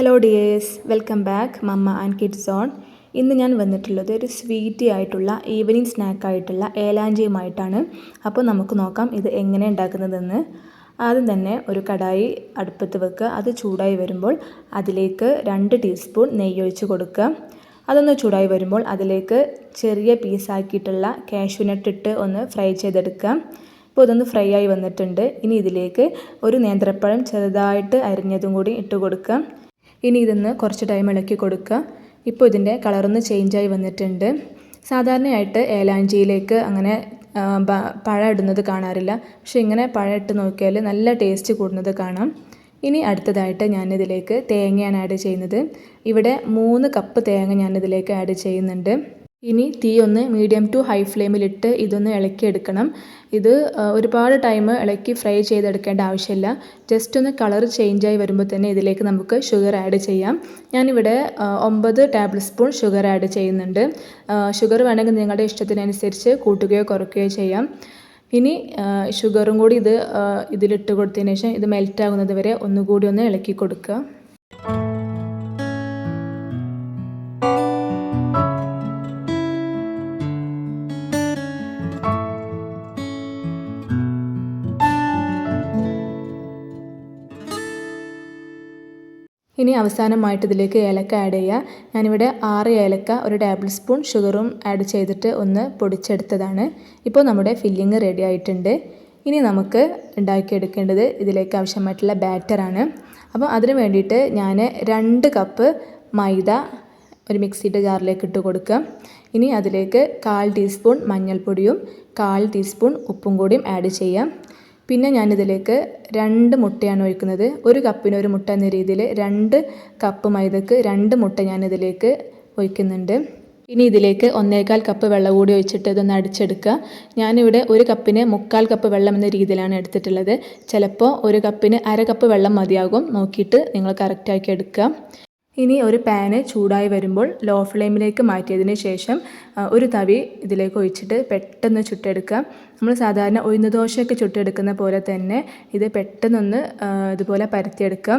Hello dears welcome back mamma and kids on ഇന്ന് ഞാൻ വന്നിട്ടുള്ളത് ഒരു സ്വീറ്റി ആയിട്ടുള്ള ഈവനിങ് സ്നാക്കായിട്ടുള്ള ഏലാഞ്ചിയുമായിട്ടാണ്. അപ്പോൾ നമുക്ക് നോക്കാം ഇത് എങ്ങനെ ഉണ്ടാക്കുന്നതെന്ന്. ആദ്യം തന്നെ ഒരു കടായി അടുപ്പത്ത് വെക്കുക. അത് ചൂടായി വരുമ്പോൾ അതിലേക്ക് രണ്ട് ടീസ്പൂൺ നെയ്യ് ഒഴിച്ച് കൊടുക്കുക. അതൊന്ന് ചൂടായി വരുമ്പോൾ അതിലേക്ക് ചെറിയ പീസാക്കിയിട്ടുള്ള കാഷ്യൂനട്ട് ഇട്ട് ഒന്ന് ഫ്രൈ ചെയ്തെടുക്കുക. ഇപ്പോൾ ഇതൊന്ന് ഫ്രൈ ആയി വന്നിട്ടുണ്ട്. ഇനി ഇതിലേക്ക് ഒരു നേന്ത്രപ്പഴം ചെറുതായിട്ട് അരിഞ്ഞതും കൂടി ഇട്ട് കൊടുക്കുക. ഇനി ഇതൊന്ന് കുറച്ച് ടൈം ഇളക്കി കൊടുക്കുക. ഇപ്പോൾ ഇതിന്റെ കളറൊന്ന് ചേഞ്ചായി വന്നിട്ടുണ്ട്. സാധാരണയായിട്ട് ഏലാഞ്ചിയിലേക്ക് അങ്ങനെ പഴ ഇടുന്നത് കാണാറില്ല. പക്ഷെ ഇങ്ങനെ പഴം ഇട്ട് നോക്കിയാൽ നല്ല ടേസ്റ്റ് കൂടുന്നത് കാണാം. ഇനി അടുത്തതായിട്ട് ഞാനിതിലേക്ക് തേങ്ങയാണ് ആഡ് ചെയ്യുന്നത്. ഇവിടെ മൂന്ന് കപ്പ് തേങ്ങ ഞാനിതിലേക്ക് ആഡ് ചെയ്യുന്നുണ്ട്. ഇനി തീ ഒന്ന് മീഡിയം ടു ഹൈ ഫ്ലെയിമിലിട്ട് ഇതൊന്ന് ഇളക്കിയെടുക്കണം. ഇത് ഒരുപാട് ടൈം ഇളക്കി ഫ്രൈ ചെയ്തെടുക്കേണ്ട ആവശ്യമില്ല. ജസ്റ്റ് ഒന്ന് കളർ ചേഞ്ചായി വരുമ്പോൾ തന്നെ ഇതിലേക്ക് നമുക്ക് ഷുഗർ ആഡ് ചെയ്യാം. ഞാനിവിടെ ഒമ്പത് ടേബിൾ സ്പൂൺ ഷുഗർ ആഡ് ചെയ്യുന്നുണ്ട് ഷുഗർ വേണമെങ്കിൽ നിങ്ങളുടെ ഇഷ്ടത്തിനനുസരിച്ച് കൂട്ടുകയോ കുറയ്ക്കുകയോ ചെയ്യാം. ഇനി ഷുഗറും കൂടി ഇത് ഇതിലിട്ട് കൊടുത്തതിന് ശേഷം ഇത് മെൽറ്റ് ആകുന്നത് വരെ ഒന്നുകൂടി ഒന്ന് ഇളക്കി കൊടുക്കുക. ഇനി അവസാനമായിട്ട് ഇതിലേക്ക് ഏലക്ക ആഡ് ചെയ്യുക. ഞാനിവിടെ ആറ് ഏലക്ക ഒരു ടേബിൾ സ്പൂൺ ഷുഗറും ആഡ് ചെയ്തിട്ട് ഒന്ന് പൊടിച്ചെടുത്തതാണ്. ഇപ്പോൾ നമ്മുടെ ഫില്ലിങ് റെഡി ആയിട്ടുണ്ട്. ഇനി നമുക്ക് ഉണ്ടാക്കിയെടുക്കേണ്ടത് ഇതിലേക്ക് ആവശ്യമായിട്ടുള്ള ബാറ്ററാണ് അപ്പോൾ അതിന് വേണ്ടിയിട്ട് ഞാൻ രണ്ട് കപ്പ് മൈദ ഒരു മിക്സിയുടെ ജാറിലേക്ക് ഇട്ട് കൊടുക്കാം ഇനി അതിലേക്ക് കാൽ ടീസ്പൂൺ മഞ്ഞൾപ്പൊടിയും കാൽ ടീസ്പൂൺ ഉപ്പും കൂടിയും ആഡ് ചെയ്യാം പിന്നെ ഞാനിതിലേക്ക് രണ്ട് മുട്ടയാണ് ഒഴിക്കുന്നത്. ഒരു കപ്പിന് ഒരു മുട്ട എന്ന രീതിയിൽ രണ്ട് കപ്പ് മൈദക്ക് രണ്ട് മുട്ട ഞാനിതിലേക്ക് ഒഴിക്കുന്നുണ്ട്. ഇനി ഇതിലേക്ക് ഒന്നേകാൽ കപ്പ് വെള്ളം കൂടി ഒഴിച്ചിട്ട് ഇതൊന്ന് അടിച്ചെടുക്കുക. ഞാനിവിടെ ഒരു കപ്പിന് മുക്കാൽ കപ്പ് വെള്ളം എന്ന രീതിയിലാണ് എടുത്തിട്ടുള്ളത്. ചിലപ്പോൾ ഒരു കപ്പിന് അര കപ്പ് വെള്ളം മതിയാകും. നോക്കിയിട്ട് നിങ്ങൾ കറക്റ്റാക്കി എടുക്കുക. ഇനി ഒരു പാന് ചൂടായി വരുമ്പോൾ ലോ ഫ്ലെയിമിലേക്ക് മാറ്റിയതിന് ശേഷം ഒരു തവി ഇതിലേക്ക് ഒഴിച്ചിട്ട് പെട്ടെന്ന് ചുട്ടെടുക്കുക. നമ്മൾ സാധാരണ ഉഴുന്ന ദോശയൊക്കെ ചുട്ടെടുക്കുന്ന പോലെ തന്നെ ഇത് പെട്ടെന്നൊന്ന് ഇതുപോലെ പരത്തിയെടുക്കുക.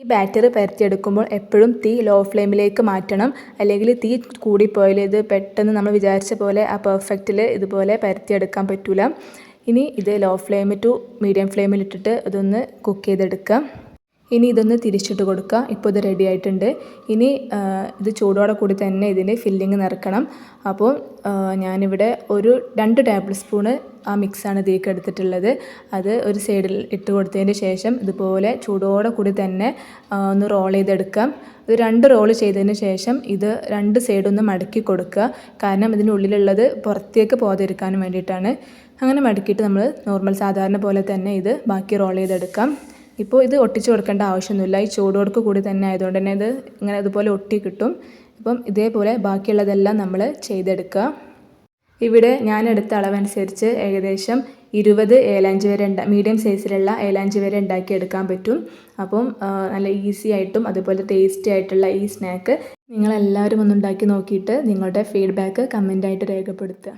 ഈ ബാറ്റർ പരത്തിയെടുക്കുമ്പോൾ എപ്പോഴും തീ ലോ ഫ്ലെയിമിലേക്ക് മാറ്റണം. അല്ലെങ്കിൽ തീ കൂടിപ്പോയാൽ ഇത് പെട്ടെന്ന് നമ്മൾ വിചാരിച്ച പോലെ ആ പെർഫെക്റ്റിൽ ഇതുപോലെ പരത്തിയെടുക്കാൻ പറ്റില്ല ഇനി ഇത് ലോ ഫ്ലെയിം ടു മീഡിയം ഫ്ലെയിമിലിട്ടിട്ട് ഇതൊന്ന് കുക്ക് ചെയ്തെടുക്കുക. ഇനി ഇതൊന്ന് തിരിച്ചിട്ട് കൊടുക്കുക ഇപ്പോൾ ഇത് റെഡി ആയിട്ടുണ്ട്. ഇനി ഇത് ചൂടോടെ കൂടി തന്നെ ഇതിന്റെ ഫില്ലിങ് നിറക്കണം. അപ്പോൾ ഞാനിവിടെ ഒരു രണ്ട് ടേബിൾ സ്പൂണ് ആ മിക്സാണ് ഇതിലേക്ക് എടുത്തിട്ടുള്ളത്. അത് ഒരു സൈഡിൽ ഇട്ട് കൊടുത്തതിന് ശേഷം ഇതുപോലെ ചൂടോടെ കൂടി തന്നെ ഒന്ന് റോൾ ചെയ്തെടുക്കാം. ഇത് രണ്ട് റോൾ ചെയ്തതിന് ശേഷം ഇത് രണ്ട് സൈഡൊന്ന് മടക്കി കൊടുക്കുക കാരണം ഇതിനുള്ളിലുള്ളത് പുറത്തേക്ക് പോകാതിരിക്കാനും വേണ്ടിയിട്ടാണ്. അങ്ങനെ മടക്കിയിട്ട് നമ്മൾ നോർമൽ സാധാരണ പോലെ തന്നെ ഇത് ബാക്കി റോൾ ചെയ്തെടുക്കാം. ഇപ്പോൾ ഇത് ഒട്ടിച്ച് കൊടുക്കേണ്ട ആവശ്യമൊന്നുമില്ല. ഈ ചൂടോടുക്ക് കൂടി തന്നെ ആയതുകൊണ്ട് തന്നെ ഇത് ഇങ്ങനെ ഇതുപോലെ ഒട്ടി കിട്ടും. ഇപ്പം ഇതേപോലെ ബാക്കിയുള്ളതെല്ലാം നമ്മൾ ചെയ്തെടുക്കുക. ഇവിടെ ഞാൻ എടുത്ത അളവനുസരിച്ച് ഏകദേശം ഇരുപത് ഏലാഞ്ച് വരെ ഉണ്ടാ മീഡിയം സൈസിലുള്ള ഏലാഞ്ച് വരെ ഉണ്ടാക്കിയെടുക്കാൻ പറ്റും. അപ്പം നല്ല ഈസി ആയിട്ടും അതുപോലെ ടേസ്റ്റി ആയിട്ടുള്ള ഈ സ്നാക്ക് നിങ്ങളെല്ലാവരും ഒന്നുണ്ടാക്കി നോക്കിയിട്ട് നിങ്ങളുടെ ഫീഡ്ബാക്ക് കമന്റായിട്ട് രേഖപ്പെടുത്തുക.